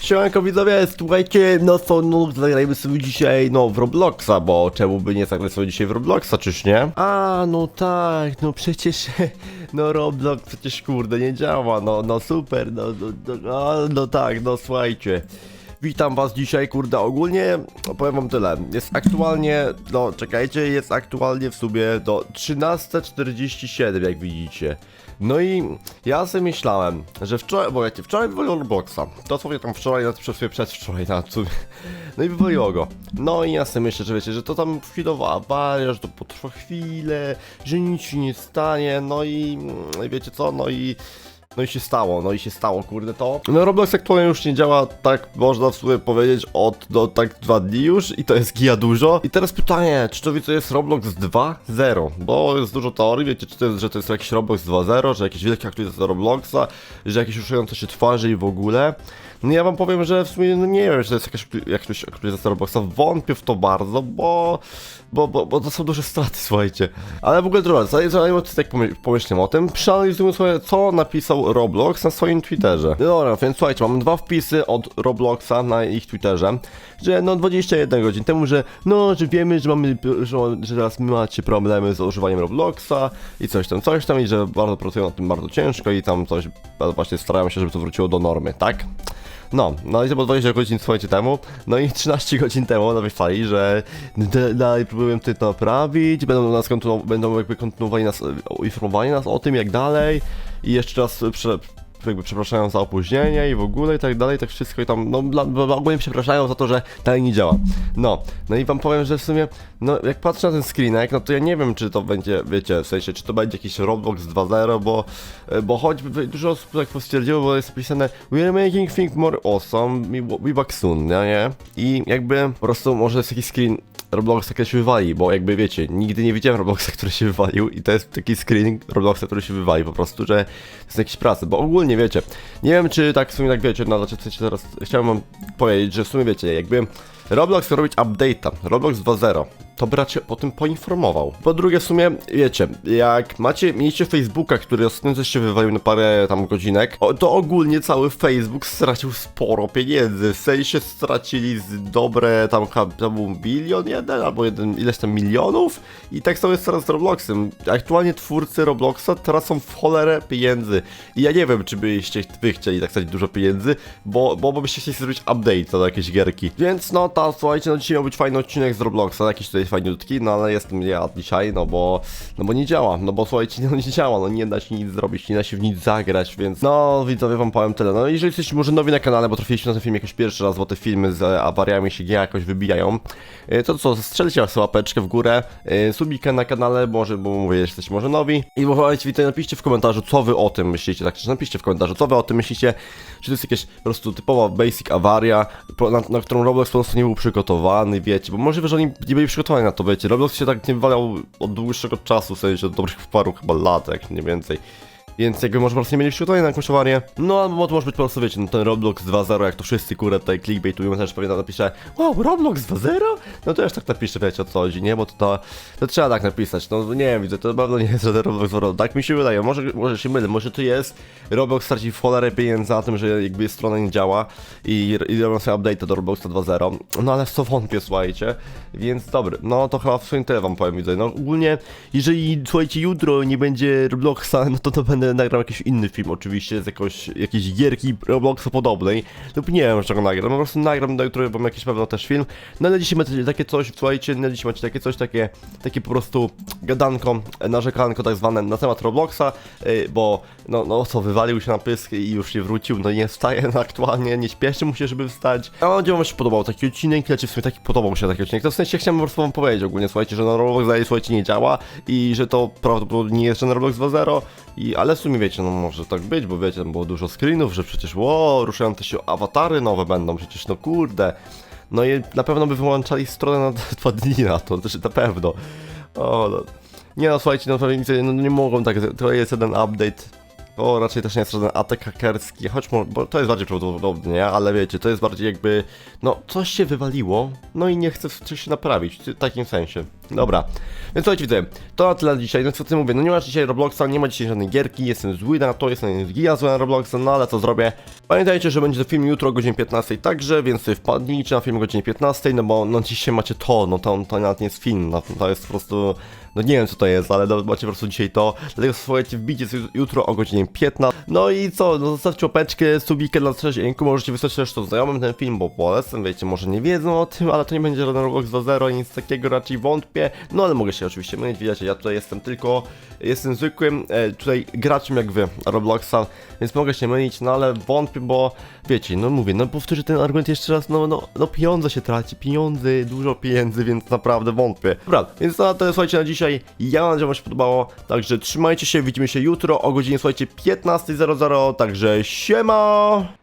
Siemanko widzowie, słuchajcie, no co, no zagrajmy sobie dzisiaj, no w Robloxa, bo czemu by nie zagrać sobie dzisiaj w Robloxa, czyż nie? A, no tak, no przecież, no Roblox przecież kurde nie działa, no, no super, no, no, no, no, no tak, no słuchajcie. Witam was dzisiaj, kurde, ogólnie powiem wam tyle, jest aktualnie, no czekajcie, jest aktualnie w sumie do 13.47 jak widzicie. No i ja sobie myślałem, że wczoraj, bo wiecie, wczoraj wywaliło Robloxa, to sobie tam wczoraj, na przez przedwczoraj na sumie, no i wywaliło go. No i ja sobie myślę, że wiecie, że to tam chwilowa awaria, że to potrwa chwilę, że nic się nie stanie, no no i wiecie co, no i no i się stało, no i się stało, kurde to. No Roblox aktualnie już nie działa, tak można w sumie powiedzieć, od do tak dwa dni już i to jest gija dużo. I teraz pytanie, czy to wie co jest Roblox 2.0? Bo jest dużo teorii, wiecie, czy to jest, że to jest jakiś Roblox 2.0, że jakieś wielkie aktualizacje Robloxa, że jakieś ruszające się twarze i w ogóle. No ja wam powiem, że w sumie no nie wiem, czy to jest jakaś, jakaś aktualizacja Robloxa, wątpię w to bardzo, bo, bo, bo, bo to są duże straty, słuchajcie. Ale w ogóle droga, zanim tak pomy- pomyślimy o tym, przeanalizujmy sobie, co napisał Roblox na swoim Twitterze. Dobra, więc słuchajcie, mamy dwa wpisy od Robloxa na ich Twitterze, że no 21 godzin temu, że no, że wiemy, że mamy, że, że teraz macie problemy z używaniem Robloxa i coś tam, coś tam i że bardzo pracują nad tym bardzo ciężko i tam coś, właśnie starają się, żeby to wróciło do normy, tak? No, no i to było 20 godzin słuchajcie temu, no i 13 godzin temu napisali, że d- dalej próbują to naprawić, będą nas kontynu- będą jakby kontynuowali nas, e, informowali nas o tym jak dalej. I jeszcze raz prze, jakby przepraszają za opóźnienie i w ogóle i tak dalej, tak wszystko i tam, no ogólnie przepraszają za to, że dalej nie działa. No, no i wam powiem, że w sumie, no jak patrzę na ten screenek, no to ja nie wiem, czy to będzie, wiecie, w sensie, czy to będzie jakiś Roblox 2.0, bo, e, bo choćby dużo osób tak stwierdziło, bo jest napisane We are making things more awesome, we, back soon, nie, nie? I jakby po prostu może jest jakiś screen Robloxa, który się wywali, bo jakby wiecie, nigdy nie widziałem Robloxa, który się wywalił i to jest taki screen Robloxa, który się wywali po prostu, że jest jakieś pracy, bo ogólnie wiecie, nie wiem czy tak w sumie tak wiecie, no znaczy w sensie teraz chciałem wam powiedzieć, że w sumie wiecie, jakby Roblox chce robić update'a, Roblox 2.0, to by raczej o tym poinformował. Po drugie w sumie, wiecie, jak macie, mieliście Facebooka, który ostatnio coś się wywalił na parę tam godzinek, to ogólnie cały Facebook stracił sporo pieniędzy, w sensie stracili z dobre tam, to był bilion jeden, albo jeden, ileś tam milionów i tak samo jest teraz z Robloxem. Aktualnie twórcy Robloxa tracą w cholerę pieniędzy i ja nie wiem, czy byście wy chcieli tak stracić dużo pieniędzy, bo, bo, byście chcieli zrobić update do jakiejś gierki. Więc no ta, słuchajcie, no dzisiaj miał być fajny odcinek z Robloxa, jakiś tutaj fajniutki, no ale jestem ja dzisiaj, no bo, no bo nie działa, no bo słuchajcie, no nie działa, no nie da się nic zrobić, nie da się w nic zagrać, więc no widzowie wam powiem tyle, no jeżeli jesteście może nowi na kanale, bo trafiliście na ten film jakoś pierwszy raz, bo te filmy z e, awariami się jakoś wybijają, e, to co, strzelcie sobie łapeczkę w górę, e, subika na kanale, może, bo mówię, jesteście może nowi i słuchajcie, widzę, napiszcie w komentarzu, co wy o tym myślicie, tak, napiszcie w komentarzu, co wy o tym myślicie, czy to jest jakaś po prostu typowa basic awaria, na, na którą Roblox po prostu nie był przygotowany, wiecie, bo możliwe, że oni nie byli przygotowani na to, wiecie, Roblox się tak nie wywalał od dłuższego czasu, w sensie od dobrych paru chyba lat, jak nie więcej. Więc jakby może po prostu nie mieli przygotowania na jakąś awarię. No albo to może być po prostu, wiecie, no ten Roblox 2.0, jak to wszyscy kurde tutaj clickbaitują, też pewnie napiszę Wow, Roblox 2.0? No to już tak napiszę, wiecie o co chodzi, nie? Bo to, to, to trzeba tak napisać, no nie wiem, widzę, to na pewno nie jest żaden Roblox 2.0, tak mi się wydaje, może, może się mylę, może to jest Roblox straci w cholerę pieniędzy na tym, że jakby strona nie działa i, i robią sobie update do Robloxa 2.0, no ale w co wątpię, słuchajcie, więc dobry, no to chyba w sumie tyle wam powiem, widzę, no ogólnie, jeżeli, słuchajcie, jutro nie będzie Robloxa, no to to będę nagrał jakiś inny film, oczywiście, z jakoś, jakiejś gierki Robloxa podobnej, lub nie wiem, czego nagram, po prostu nagram na jutro wam jakiś pewno też film, no ale dzisiaj macie takie coś, słuchajcie, na dzisiaj macie takie coś, takie, takie po prostu gadanko, narzekanko tak zwane na temat Robloxa, yy, bo no, no co, wywalił się na pysk i już nie wrócił, no nie wstaje no, aktualnie, nie śpieszy mu się, żeby wstać. A mam nadzieję, że wam się podobał taki odcinek, znaczy w sumie taki podobał się taki odcinek, to w sensie chciałem po prostu wam powiedzieć ogólnie, słuchajcie, że no Roblox dalej, słuchajcie, nie działa i że to prawdopodobnie nie jest ten Roblox 2.0 i, ale w sumie wiecie, no może tak być, bo wiecie, tam było dużo screenów, że przecież ło, ruszające się awatary nowe będą, przecież no kurde. No i na pewno by wyłączali stronę na dwa dni na to, też na pewno. O, no. Nie no, słuchajcie, no pewnie no, nie mogą tak, to jest jeden update To raczej też nie jest żaden atak hakerski, choć bo to jest bardziej prawdopodobne, nie? ale wiecie, to jest bardziej jakby, no coś się wywaliło, no i nie coś się naprawić, w takim sensie. Dobra, więc słuchajcie, widzę, to na tyle dzisiaj, no co ty mówię, no nie ma dzisiaj Robloxa, nie ma dzisiaj żadnej gierki, jestem zły na to, jestem giga zły na Robloxa, no ale co zrobię? Pamiętajcie, że będzie to film jutro o godzinie 15 także, więc wpadnijcie na film o godzinie 15, no bo no dzisiaj macie to, no to, to nawet nie jest film, no, to jest po prostu... No nie wiem co to jest, ale no, macie po prostu dzisiaj to. Dlatego słuchajcie, wbijcie jutro o godzinie 15. No i co, no zostawcie łapeczkę, subikę dla trzeciego, możecie wysłać też to znajomym ten film, bo polecam, wiecie, może nie wiedzą o tym, ale to nie będzie żaden Roblox 2.0, nic takiego, raczej wątpię. No ale mogę się oczywiście mylić, widzicie, ja tutaj jestem tylko, jestem zwykłym e, tutaj graczem jak wy, Robloxa, więc mogę się mylić, no ale wątpię, bo wiecie, no mówię, no powtórzę ten argument jeszcze raz, no, no, no pieniądze się traci, pieniądze, dużo pieniędzy, więc naprawdę wątpię. Dobra, więc to na tyle, słuchajcie, na dzisiaj, ja mam nadzieję, że wam się podobało, także trzymajcie się, widzimy się jutro o godzinie, słuchajcie, 15.00, także siema!